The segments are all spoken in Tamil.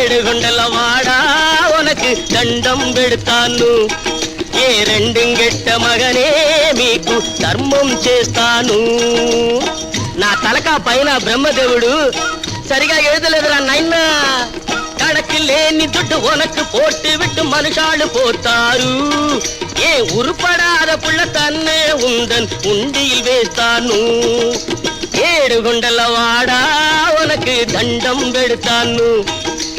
ఏడుగుండల వాడా ఒనకి దండం పెడతాను. ఏ రెండింగెట్ట మగనే మీకు ధర్మం చేస్తాను. నా తలక పైన బ్రహ్మదేవుడు సరిగా ఎడతలేదురా నాయన. కడకి లేని దుడ్డు ఉనకు పోటీ విట్టు మనుషాలు పోతారు. ఏ ఉరుపడాద పుల్ల తన్నే ఉందని ఉండి వేస్తాను. ఏడు గుండెల వాడా ఉనకు దండం పెడతాను.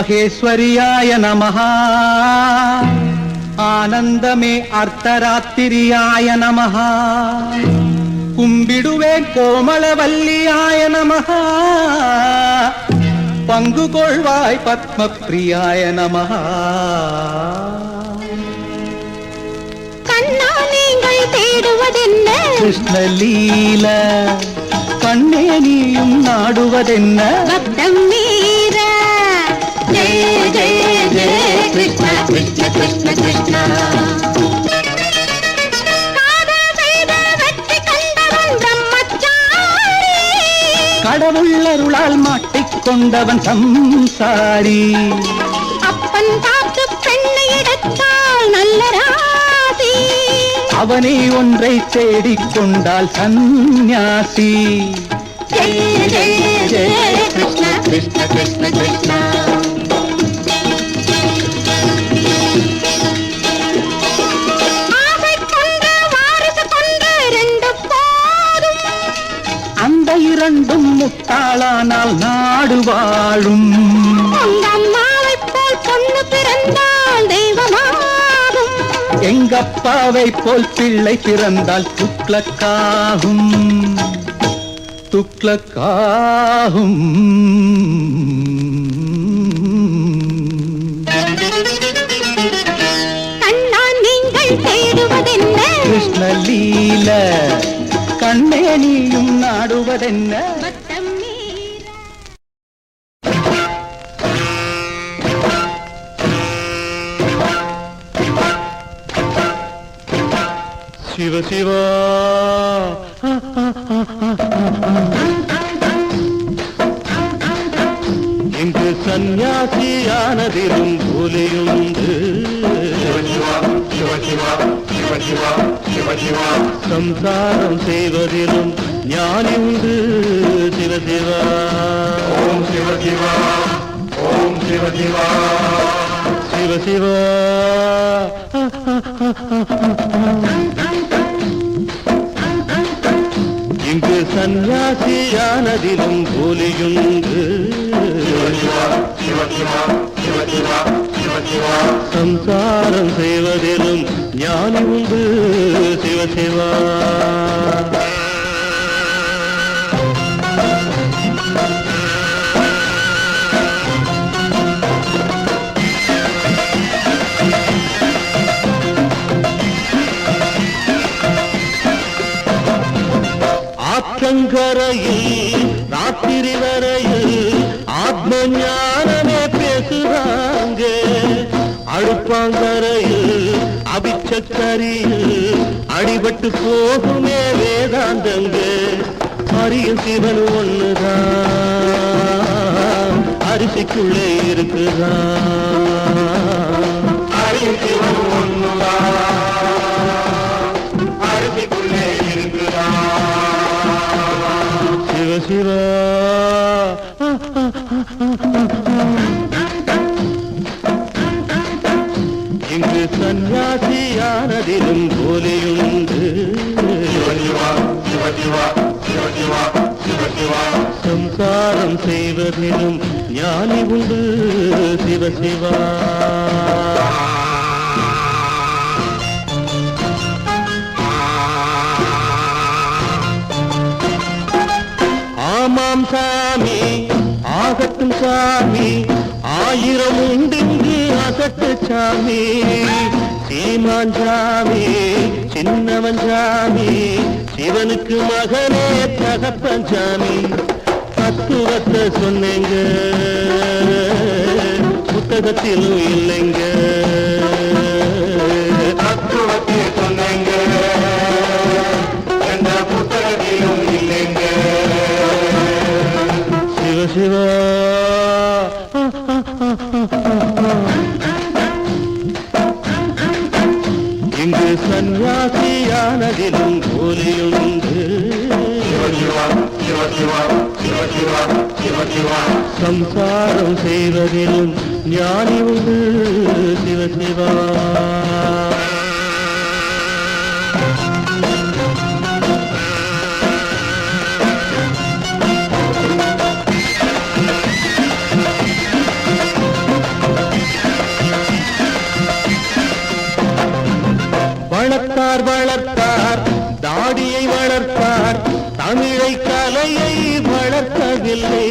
மகேஸ்வரியாய நமஹா. ஆனந்தமே அர்த்தராத்திரியாய நமஹா. கும்பிடுவேன் கோமளவல்லியாய நமஹா. பங்கு கொள்வாய் பத்மப்ரியாய நமஹா. கண்ணா நீங்கள் தேடுவதென்ன? கிருஷ்ணலீல. கண்ணே நீயும் நாடுவதென்ன? பக்தம் நீ கிருஷ்ண கிருஷ்ண கிருஷ்ண கிருஷ்ண பிரம்மச்சாரி கடவுள்ளருளால் மாட்டிக்கொண்டவன் சம்சாரி அப்பன் பார்த்து பெண்ணை எடுத்தால் நல்ல ராசி அவனே ஒன்றை தேடிக்கொண்டால் சந்நியாசி ஜெய ஜெய ஜெய கிருஷ்ண கிருஷ்ண கிருஷ்ண கிருஷ்ண முட்டாளானால் நாடு வாழும். உங்க அம்மாவைப் போல் பொண்ணு பிறந்தால் தெய்வமாகும். எங்கப்பாவை போல் பிள்ளை பிறந்தால் துக்ளக்காகும். துக்ளக்காகும். கண்ணா நீங்கள் தேடுவதென்ன? கிருஷ்ண லீல கண்ணே நீயும் நாடுவதென்ன? சிவ சிவா. இங்கு சந்நியாசியானதிலும் போலியுண்டு. சம்சாரம் செய்வதிலும் ஞானி உண்டு சிவ சிவா. ஓம் சிவ சிவா. ஓம் சிவ சிவா. சன்னியாசியானதிலும் சிவா சம்சாரம் செய்வதிலும் ஞானி உண்டு சிவசிவா. ஆற்றங்கரையில் ராத்திரி வரையில் ஆத்ம ஞானமே பேசுறாங்க. அழுப்பாங்கரையில் அபிச்சக்கரியில் அடிபட்டு போகுமே வேதாந்தங்க. அரிய சிவன் ஒண்ணுதான் அரிசிக்குள்ளே இருக்குதான். சிவ இங்கு சன் சன்னியாசியானதிலும் போலியுண்டு. சம்சாரம் செய்வதிலும் ஞானி உண்டு சிவசிவா. ஆயிரம் உண்டிங்கு அகட்டு சாமி. சீமான் சாமி சின்னவன் சாமி சிவனுக்கு மகனே தகப்பன் சாமி. தத்துவத்தை சொன்னேங்க புத்தகத்திலும் இல்லைங்க. உண்டு சிவ சிவா. வளர்த்தார் வளர்த்தார் தாடியை வளர்த்தார் தமிழை கலையை வளர்க்கவில்லை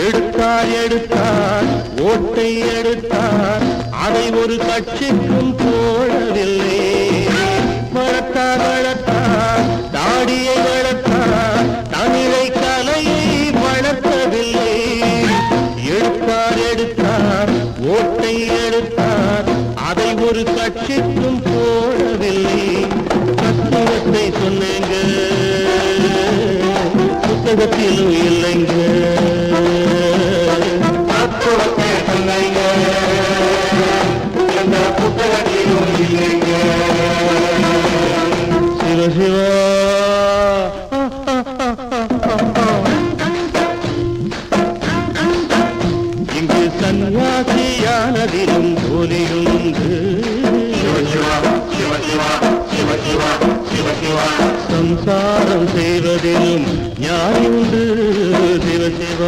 எடுத்தார் எடுத்தார் ஓட்டை எடுத்தார். அதை ஒரு கட்சிக்கும் போடவில்லை. வளர்த்தார் வளர்த்தார். தாடியை வளர்த்தார். தமிழை கலையை வளர்த்தவில்லை எடுத்தார் எடுத்தார். ஓட்டை எடுத்தார். அதை ஒரு கட்சிக்கும் போடவில்லை. தத்துவத்தை சொன்னேங்க. புத்தகத்திலும் இல்லைங்க. பொண்டாட்டி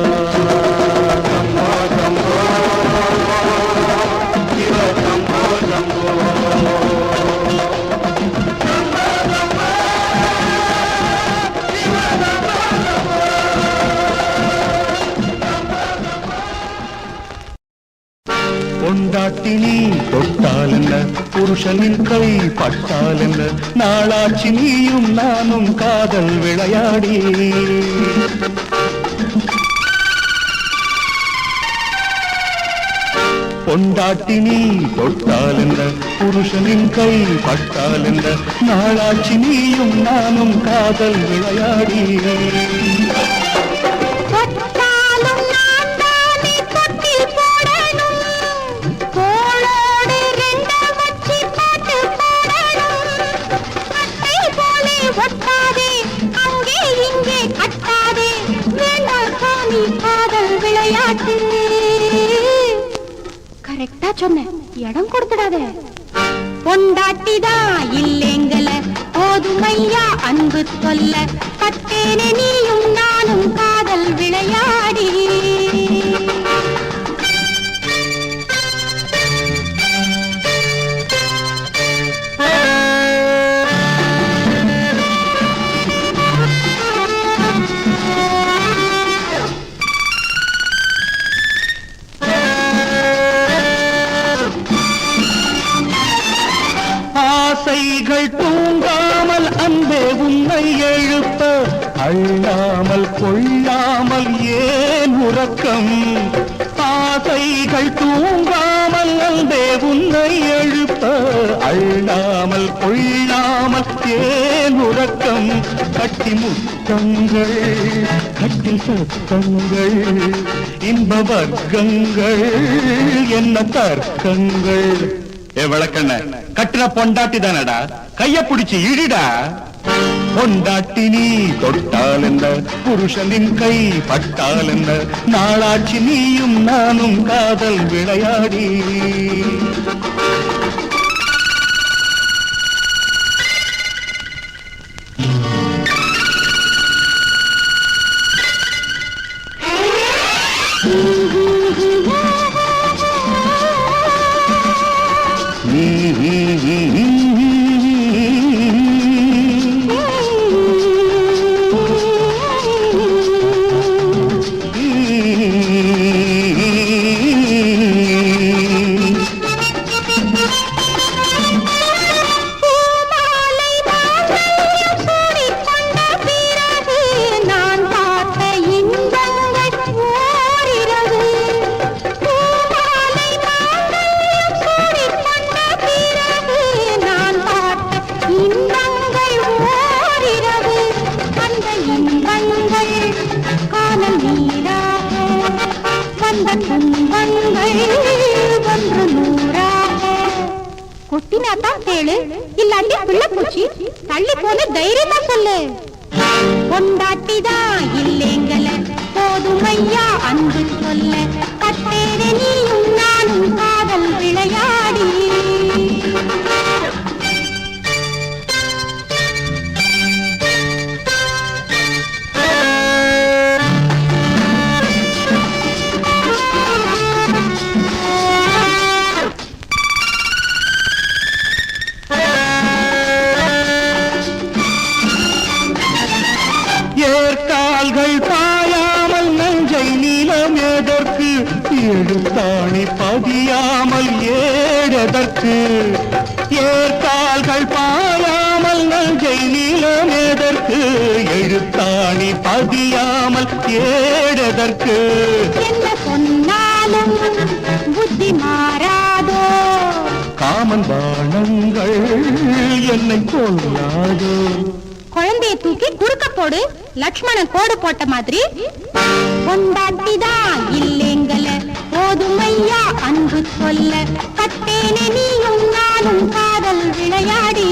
நீ தொட்டால் என்ன? புருஷனின் கை பட்டால் என்ன? நாளாட்சி நீயும் நானும் காதல் விளையாடி. பொண்டாட்டி நீ தொட்டால் என்ன புருஷனின் கை பட்டால் என்ன நாளாட்சி நீயும் நானும் காதல் விளையாடி. கரெக்டா சொன்னேன். இடம் கொடுத்துடாதே. பொண்டாட்டிதான் இல்லைங்கள போதுமையா அன்பு சொல்ல. பட்டேனே நீயும் நானும் அள்ளாமல் கொள்ளாமல் ஏன் உறக்கம்? ஆசைகள் தூங்காமல் அன்பே உன்னை எழுப்ப. அள்ளாமல் கொள்ளாமல் ஏன் உறக்கம்? கட்டி முத்தங்கள் கட்டி சத்தங்கள் இன்ப வர்க்கங்கள் என்ன தர்க்கங்கள்? ஏ விளக்கண்ண கட்டுற பொண்டாட்டி தானடா? கைய பிடிச்சு இடிடா? பொண்டாட்டி நீ தொட்டால் என்ன புருஷனின் கை பட்டால் என்ன நாளாட்சி நீயும் நானும் காதல் விளையாடி. கொட்டினாதான் கேளு. இல்லாட்டி பிள்ளை பூச்சி. தள்ளி போன தைரியமா சொல்லு. கொண்டாட்டிதான் இல்லைங்கள போதுமையா அன்பு சொல்ல. கட்டேர நீ நானும் எதற்கு எழுத்தாணி பதியாமல் ஏடதற்கு ஏற்கால்கள் பாயாமல் நஞ்சை நீளம் எதற்கு எழுத்தாணி பதியாமல் ஏடதற்கு என்ன சொன்னாலும் புத்தி மாறாதோ? காமன் பானங்கள் என்னை கொள்ளாதோ குழந்தைய தூக்கி குறுக்க போடு லக்ஷ்மணன் கோடு போட்ட மாதிரி. கொண்டாட்டிதான் இல்லேங்கல. போதுமையா அன்பு சொல்ல. கட்டேனே நீயும் நானும் காதல் விளையாடி.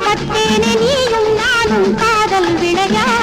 கட்டேனே நீயும் நானும் காதல் விளையாடி.